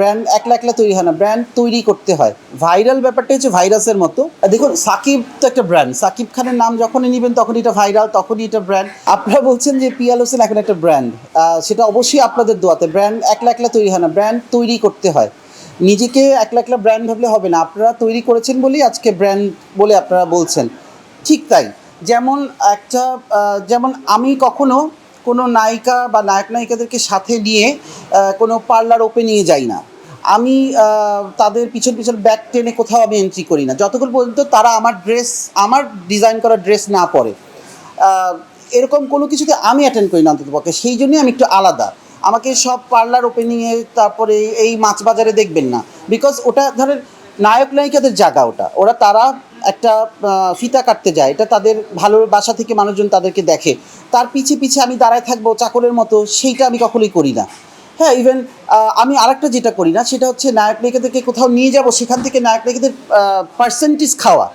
Brand একলা একলা তৈরি হয় না ব্র্যান্ড তৈরি করতে হয়। ভাইরাল ব্যাপারটা হচ্ছে ভাইরাসের মতো। দেখুন, সাকিব তো একটা ব্র্যান্ড সাকিব খানের নাম যখনই নেবেন, তখনই এটা ভাইরাল তখনই এটা ব্র্যান্ড আপনারা বলছেন যে পিয়াল হোসেন এখন একটা ব্র্যান্ড সেটা অবশ্যই আপনাদের দোয়াতে। ব্র্যান্ড একলা একলা তৈরি হয় না ব্র্যান্ড তৈরি করতে হয়। নিজেকে একলা একলা ব্র্যান্ড ভাবলে হবে না। আপনারা তৈরি করেছেন বলেই আজকে ব্র্যান্ড বলে আপনারা বলছেন। ঠিক তাই। যেমন একটা যেমন আমি কখনো কোনো নায়িকা বা নায়ক নায়িকাদেরকে সাথে নিয়ে কোনো পার্লার ওপেনিংয়ে যাই না। আমি তাদের পিছন পিছন ব্যাগ টেনে কোথাও আমি এন্ট্রি করি না। যতক্ষণ পর্যন্ত তারা আমার ড্রেস আমার ডিজাইন করা ড্রেস না পরে। এরকম কোনো কিছুতে আমি অ্যাটেন্ড করি না অন্ততপক্ষে। সেই জন্যই আমি একটু আলাদা। আমাকে সব পার্লার ওপেনিংয়ে তারপরে এই মাছ বাজারে দেখবেন না। বিকজ ওটা ধরেন নায়ক নায়িকাদের জায়গা ওটা। ওরা তারা একটা ফিতা কাটতে যায়। এটা তাদের ভালোবাসা থেকে মানুষজন তাদেরকে দেখে। তার পিছে পিছে আমি দাঁড়ায় থাকব চাকরের মতো, সেইটা আমি কখনোই করি না। হ্যাঁ ইভেন আমি আরেকটা যেটা করি না, সেটা হচ্ছে নায়ক নায়িকাদেরকে কোথাও নিয়ে যাব, সেখান থেকে নায়ক নায়িকাদের পার্সেন্টেজ খাওয়া।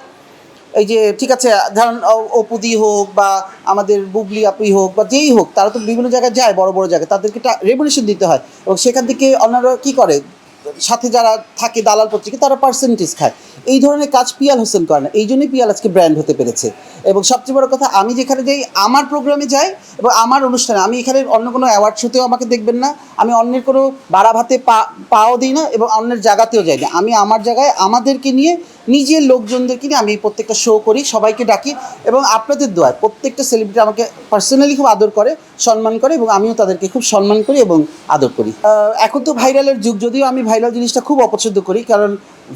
এই যে, ঠিক আছে, ধরেন অপুদি হোক বা আমাদের বুবলি আপুই হোক বা যেই হোক, তারা তো বিভিন্ন জায়গায় যায়, বড় বড় জায়গায়, তাদেরকে রেভলিউশন দিতে হয়। এবং সেখান থেকে অন্যরা কী করে? সাথে যারা থাকে দালাল পত্রিকা, তারা পার্সেন্টেজ খায়। এই ধরনের কাজ পিয়াল হোসেন করে না। এই জন্যই পিয়াল আজকে ব্র্যান্ড হতে পেরেছে। এবং সবচেয়ে বড় কথা, আমি যেখানে যাই, আমার প্রোগ্রামে যাই এবং আমার অনুষ্ঠানে, আমি এখানে অন্য কোনো অ্যাওয়ার্ড শোতেও আমাকে দেখবেন না। আমি অন্যের কোনো বাড়া ভাতে পা, পাও দিই না এবং অন্যের জায়গাতেও যাই না। আমি আমার জায়গায় আমাদেরকে নিয়ে নিজের লোকজনদেরকে নিয়ে আমি প্রত্যেকটা শো করি, সবাইকে ডাকি এবং আপনাদের দোয়ায় প্রত্যেকটা সেলিব্রিটি আমাকে পার্সোনালি খুব আদর করে, সম্মান করে এবং আমিও তাদেরকে খুব সম্মান করি এবং আদর করি। এখন তো ভাইরালের যুগ, যদিও আমি ভাইরাল জিনিসটা খুব অপছন্দ করি, কারণ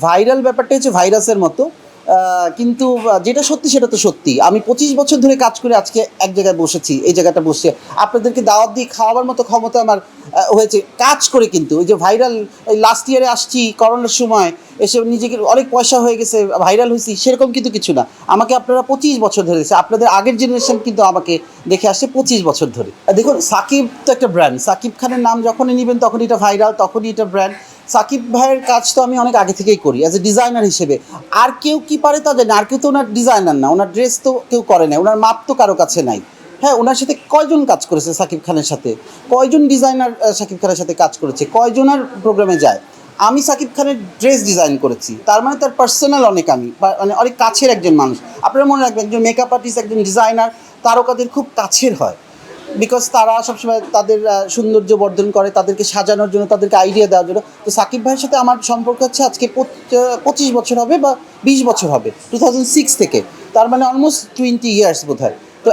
ভাইরাল ব্যাপারটা হচ্ছে ভাইরাসের মতো। কিন্তু যেটা সত্যি সেটা তো সত্যি। আমি পঁচিশ বছর ধরে কাজ করে আজকে এক জায়গায় বসেছি, এই জায়গাটা বসে। আপনাদেরকে দাওয়াত দিয়ে খাওয়াবার মতো ক্ষমতা আমার হয়েছে। কাজ করে কিন্তু ওই যে ভাইরাল, এই লাস্ট ইয়ারে আসছি করোনার সময়, এসে নিজেকে অনেক পয়সা হয়ে গেছে, ভাইরাল হয়েছি, সেরকম কিন্তু কিছু না। আমাকে আপনারা পঁচিশ বছর ধরে দেখছে আপনাদের আগের জেনারেশন কিন্তু আমাকে দেখে আসছে পঁচিশ বছর ধরে। দেখুন, সাকিব তো একটা ব্র্যান্ড সাকিব খানের নাম যখনই নেবেন, তখনই এটা ভাইরাল তখনই এটা ব্র্যান্ড সাকিব ভাইয়ের কাজ তো আমি অনেক আগে থেকেই করি অ্যাজ এ ডিজাইনার হিসেবে। আর কেউ কি পারে তা জানি। আর কেউ তো ওনার ডিজাইনার না, ওনার ড্রেস তো কেউ করে না ওনার মাপ তো কারও কাছে নাই। হ্যাঁ ওনার সাথে কয়জন কাজ করেছে সাকিব খানের সাথে? কয়জন ডিজাইনার সাকিব খানের সাথে কাজ করেছে? কয়জনের প্রোগ্রামে যায়? আমি সাকিব খানের ড্রেস ডিজাইন করেছি, তার মানে তার পার্সোনাল অনেক আমি মানে অনেক কাছের একজন মানুষ। আপনারা মনে রাখবেন, একজন মেকআপ আর্টিস্ট একজন ডিজাইনার তারকাদের খুব কাছের হয়। বিকজ তারা সবসময় তাদের সৌন্দর্য বর্ধন করে, তাদেরকে সাজানোর জন্য, তাদেরকে আইডিয়া দেওয়ার জন্য। তো সাকিব ভাইয়ের সাথে আমার সম্পর্ক হচ্ছে আজকে পঁচ- পঁচিশ বছর হবে বা বিশ বছর হবে টু থাউজেন্ড সিক্স থেকে। তার মানে অলমোস্ট টোয়েন্টি ইয়ার্স বোধ তো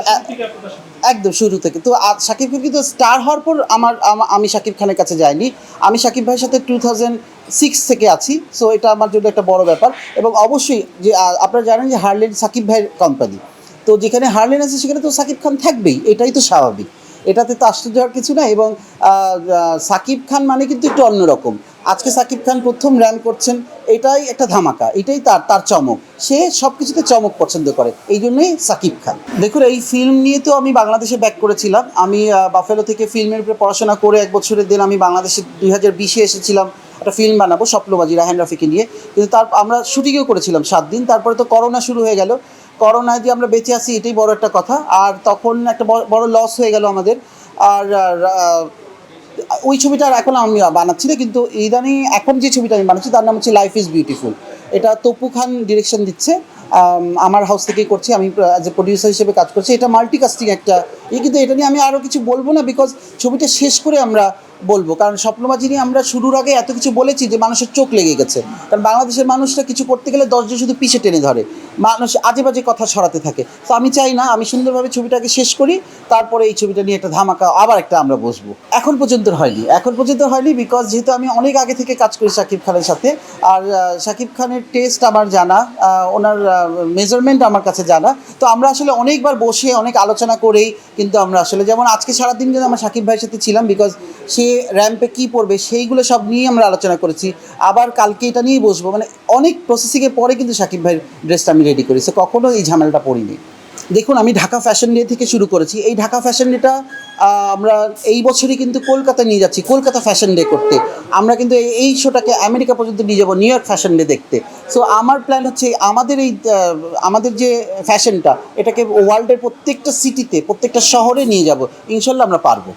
একদম শুরু থেকে। তো শাকিব খান কিন্তু স্টার হওয়ার পর আমার, আমি শাকিব খানের কাছে যাইনি। আমি শাকিব ভাইয়ের সাথে টু থাউজেন্ড সিক্স থেকে আছি সো এটা আমার জন্য একটা বড় ব্যাপার। এবং অবশ্যই যে আপনারা জানেন যে হার্লেন সাকিব ভাইয়ের কোম্পানি তো যেখানে হার্লেন আছে, সেখানে তো সাকিব খান থাকবেই, এটাই তো স্বাভাবিক। এটাতে তো আশ্চর্য হওয়ার কিছু না এবং সাকিব খান মানে কিন্তু একটু অন্যরকম আজকে সাকিব খান প্রথম র্যান করছেন, এটাই একটা ধামাকা, এটাই তার তার চমক। সে সব কিছুতে চমক পছন্দ করে, এই জন্যই সাকিব খান। দেখুন, এই ফিল্ম নিয়ে তো আমি বাংলাদেশে ব্যাক করেছিলাম। আমি বাফেলো থেকে ফিল্মের উপরে পড়াশোনা করে এক বছরের দিন আমি বাংলাদেশে দুই হাজার বিশে এসেছিলাম, একটা ফিল্ম বানাবো, স্বপ্নবাজি, রাহেন রাফিকে নিয়ে। কিন্তু তার, আমরা শুটিংও করেছিলাম সাত দিন, তারপরে তো করোনা শুরু হয়ে গেল। করোনায় যে আমরা বেঁচে আছি, এটাই বড় একটা কথা। আর তখন একটা বড়- লস হয়ে গেল আমাদের। আর ওই ছবিটা এখন আমি বানাচ্ছি না, কিন্তু ইদানিং এখন যে ছবিটা আমি বানাচ্ছি, তার নাম হচ্ছে লাইফ ইজ বিউটিফুল এটা তপু খান ডিরেকশন দিচ্ছে। আমার হাউস থেকেই করছি। আমি অ্যাজ এ প্রডিউসার হিসেবে কাজ করছি। এটা মাল্টিকাস্টিং একটা ই কিন্তু এটা নিয়ে আমি আরও কিছু বলব না বিকজ ছবিটা শেষ করে আমরা বলব। কারণ স্বপ্নবাজি নিয়ে আমরা শুরুর আগে এত কিছু বলেছি যে মানুষের চোখ লেগে গেছে। কারণ বাংলাদেশের মানুষরা কিছু করতে গেলে দশজন শুধু পিছে টেনে ধরে। মানুষ আজে বাজে কথা ছড়াতে থাকে। তো আমি চাই না, আমি সুন্দরভাবে ছবিটাকে শেষ করি, তারপরে এই ছবিটা নিয়ে একটা ধামাকা আবার একটা আমরা বসবো। এখন পর্যন্ত হয়নি। এখন পর্যন্ত হয়নি বিকজ যেহেতু আমি অনেক আগে থেকে কাজ করি শাকিব খানের সাথে। আর শাকিব খানের টেস্ট আমার জানা ওনার মেজারমেন্ট আমার কাছে জানা। তো আমরা আসলে অনেকবার বসে অনেক আলোচনা করেই কিন্তু আমরা আসলে যেমন আজকে সারাদিন কিন্তু আমরা শাকিব ভাইয়ের সাথে ছিলাম বিকজ সে র্যাম্পে কী পড়বে, সেইগুলো সব নিয়ে আমরা আলোচনা করেছি। আবার কালকে এটা নিয়েই বসবো মানে অনেক প্রসেসিংয়ের পরে কিন্তু শাকিব ভাইয়ের ড্রেসটা আমি রেডি করি। সো কখনো এই ঝামেলাটা পড়িনি। দেখুন, আমি ঢাকা ফ্যাশন ডে থেকে শুরু করেছি। এই ঢাকা ফ্যাশন ডেটা আমরা এই বছরই কিন্তু কলকাতা নিয়ে যাচ্ছি, কলকাতা ফ্যাশন ডে করতে। আমরা কিন্তু এই- এই শোটাকে আমেরিকা পর্যন্ত নিয়ে যাব, নিউ ইয়র্ক ফ্যাশন ডে দেখতে। সো আমার প্ল্যান হচ্ছে আমাদের এই আমাদের যে ফ্যাশনটা এটাকে ওয়ার্ল্ডের প্রত্যেকটা সিটিতে প্রত্যেকটা শহরে নিয়ে যাব। ইনশাল্লাহ আমরা পারব।